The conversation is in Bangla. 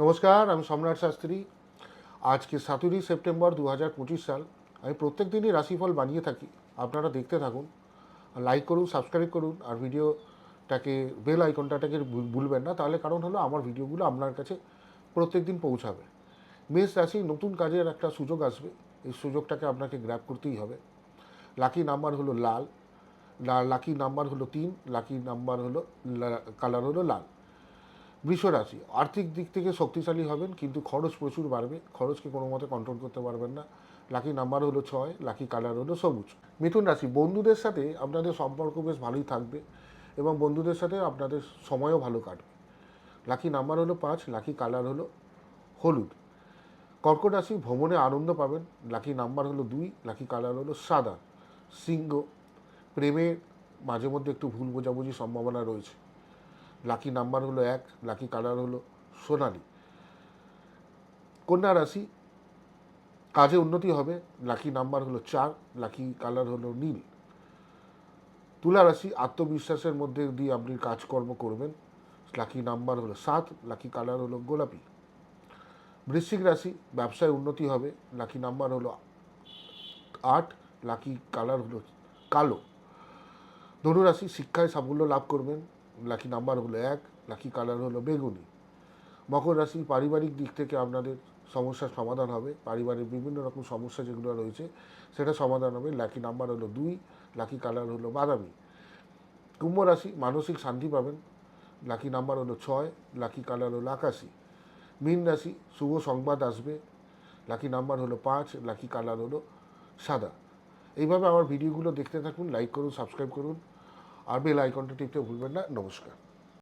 নমস্কার, আমি সম্রাট শাস্ত্রী। আজকে সাতেরই সেপ্টেম্বর দু হাজার পঁচিশ সাল। আমি প্রত্যেক দিনই রাশিফল বানিয়ে থাকি। আপনারা দেখতে থাকুন, লাইক করুন, সাবস্ক্রাইব করুন, আর ভিডিওটাকে, বেল আইকনটাকে ভুল- ভুলবেন না। তাহলে কারণ হলো আমার ভিডিওগুলো আপনার কাছে প্রত্যেক দিন পৌঁছাবে। মেষ রাশি নতুন কাজের একটা সুযোগ আসবে। এই সুযোগটাকে আপনাকে গ্র্যাব করতেই হবে। লাকি নাম্বার হলো লাল। লাকি নাম্বার হলো তিন। লাকি নাম্বার হলো কালার হলো লাল। রাশি আর্থিক দিক থেকে শক্তিশালী হবেন, কিন্তু খরচ প্রচুর বাড়বে। খরচকে কোনো মতে কন্ট্রোল করতে পারবেন না। লাকি নাম্বার হলো ছয় লাকি কালার হলো সবুজ। মিথুন রাশি, বন্ধুদের সাথে আপনাদের সম্পর্ক বেশ ভালোই থাকবে এবং বন্ধুদের সাথে আপনাদের সময়ও ভালো কাটবে। লাকি নাম্বার হলো পাঁচ লাকি কালার হলো হলুদ। কর্কট রাশি, ভ্রমণে আনন্দ পাবেন। লাকি নাম্বার হলো দুই লাকি কালার হলো সাদা। সিংহ প্রেমে মাঝে মধ্যে একটু ভুল বোঝাবুঝির সম্ভাবনা রয়েছে। লাকি নাম্বার হলো এক, লাকি কালার হলো সোনালি। কন্যা রাশি, কাজে উন্নতি হবে, লাকি নাম্বার হলো চার, লাকি কালার হলো নীল। তুলা রাশি, আত্মবিশ্বাসের মধ্যে দিয়ে আপনি কাজকর্ম করবেন, লাকি নাম্বার হলো সাত, লাকি কালার হলো গোলাপি। বৃশ্চিক রাশি, ব্যবসায় উন্নতি হবে, লাকি নাম্বার হলো আট, লাকি কালার হলো কালো। ধনুরাশি শিক্ষায় সাফল্য লাভ করবেন লাকি নাম্বার হলো এক, লাকি কালার হলো বেগুনি। মকর রাশি পারিবারিক দিক থেকে আপনাদের সমস্যার সমাধান হবে। পারিবারিক বিভিন্ন রকম সমস্যা যেগুলো রয়েছে, সেটা সমাধান হবে। লাকি নাম্বার হলো দুই, লাকি কালার হলো বাদামি। কুম্ভ রাশি মানসিক শান্তি পাবেন। লাকি নাম্বার হলো ছয়, লাকি কালার হলো আকাশি। মীন রাশি শুভ সংবাদ আসবে। লাকি নাম্বার হলো পাঁচ, লাকি কালার হলো সাদা। এইভাবে আমার ভিডিওগুলো দেখতে থাকুন, লাইক করুন, সাবস্ক্রাইব করুন। আর বেল আইকনটা টিপতে ভুলবেন না। নমস্কার।